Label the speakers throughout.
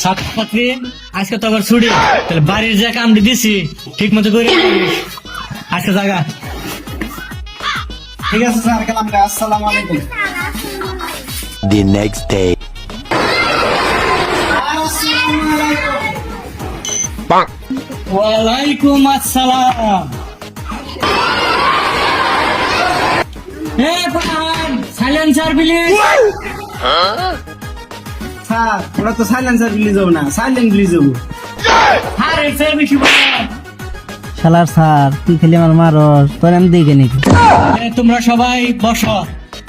Speaker 1: ছাত্রছাত্রী আজকে তো আবার ছুটি। তাহলে বাড়ির যে কামটি দিছি ঠিক মতো করে আজকে জায়গা
Speaker 2: ঠিক আছে স্যার গেলাম। আসসালামু আলাইকুম।
Speaker 3: The next day.
Speaker 1: ওয়ালাইকুম আসসালাম। এ পান সাইলেন্সার প্লিজ
Speaker 2: স্যার ওরা তো সাইলেন্সার রিলিজ হব না সাইলেন্ট রিলিজ হব।
Speaker 1: আরে স্যার বেশি
Speaker 4: শালার স্যার তুই খালি আমার মারস তোর আমি দেখে নাকি?
Speaker 1: তোমরা সবাই বসো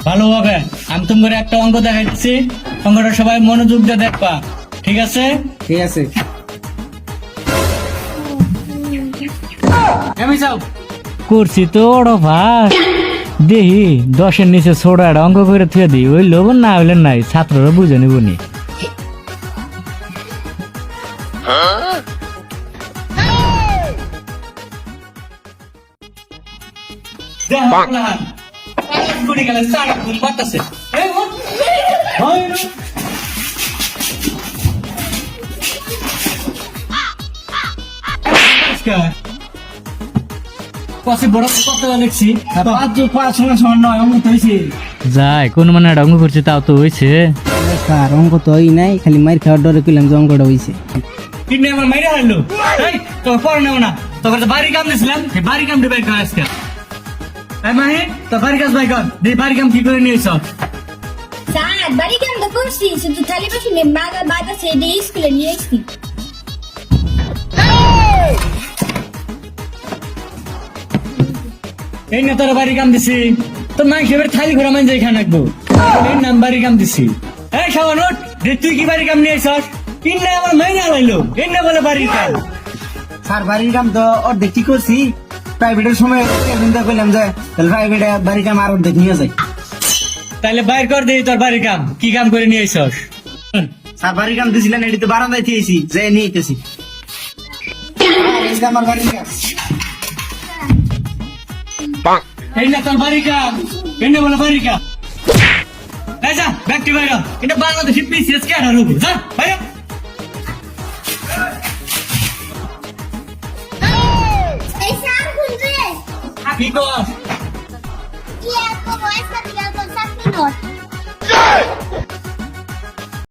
Speaker 1: ভালোভাবে আমি তোমার একটা অঙ্ক দেখাইতেছি অঙ্কটা সবাই মনোযোগ দিয়ে দেখবা ঠিক আছে?
Speaker 2: ঠিক আছে।
Speaker 1: আমি যাও
Speaker 4: করছি তো ওড়ো ভাই দেহি দশের নিচে ছোট একটা অঙ্ক করে থুয়ে দিই ওই লোভ না হইলে নাই ছাত্ররা বুঝে নিব যাই কোন মানে অঙ্ক করছি, তাও তো স্যার অঙ্ক তো নাই, খালি মার খাওয়ার ডরে কইলাম যে অঙ্কটা হইছে।
Speaker 1: কিনে আমার মাইরে হারলো এই তোর পর নেও না। তোকে তো বাড়ি কাম দিছিলাম এই বাড়ি কাম দিবে কর আজকে। এই মাহি তো বাড়ি কাজ বাই কর। দি বাড়ি কাম কি করে নিয়েছ
Speaker 5: স্যার বাড়ি কেন তো করছি শুধু থালি বাসি বাগা বাদ আছে এটা স্কুলে নিয়ে এসছি
Speaker 1: এই না তোর বাড়ি কাম দিছি। তোর মাই খেবে থালি ঘোরা মান যাই খান রাখব। এই নাম বাড়ি কাম দিছি। এই খাওয়া নোট রে তুই কি বাড়ি কাম নিয়েছ কিনে আমার মাইনে আলাইলো এই না বলে বাড়ি কাম।
Speaker 2: স্যার বাড়ির কাম তো অর্ধেক কি করছি। প্রাইভেটের সময় চিন্তা করলাম যে তাহলে প্রাইভেটে বাড়ির কাম আর অর্ধেক নিয়ে যায়
Speaker 1: তাহলে বাইর কর দিই তোর বাড়ি কাম কি কাম করে নিয়েছ
Speaker 2: স্যার বাড়ির কাম দিছিলেন এটি তো বারান্দায় দিয়েছি যে নিয়ে গেছি আমার বাড়ির কাজ
Speaker 1: এই না তোর বাড়ি কাম কেন বলে বাড়ি কাম। যা ব্যাগটি বাইর এটা বাংলাদেশি পিসিএস কে রুবু যা বাইর
Speaker 5: শুনছে
Speaker 1: কি কর
Speaker 5: কি এত বয়স কাটিয়ে তো চাকরি নট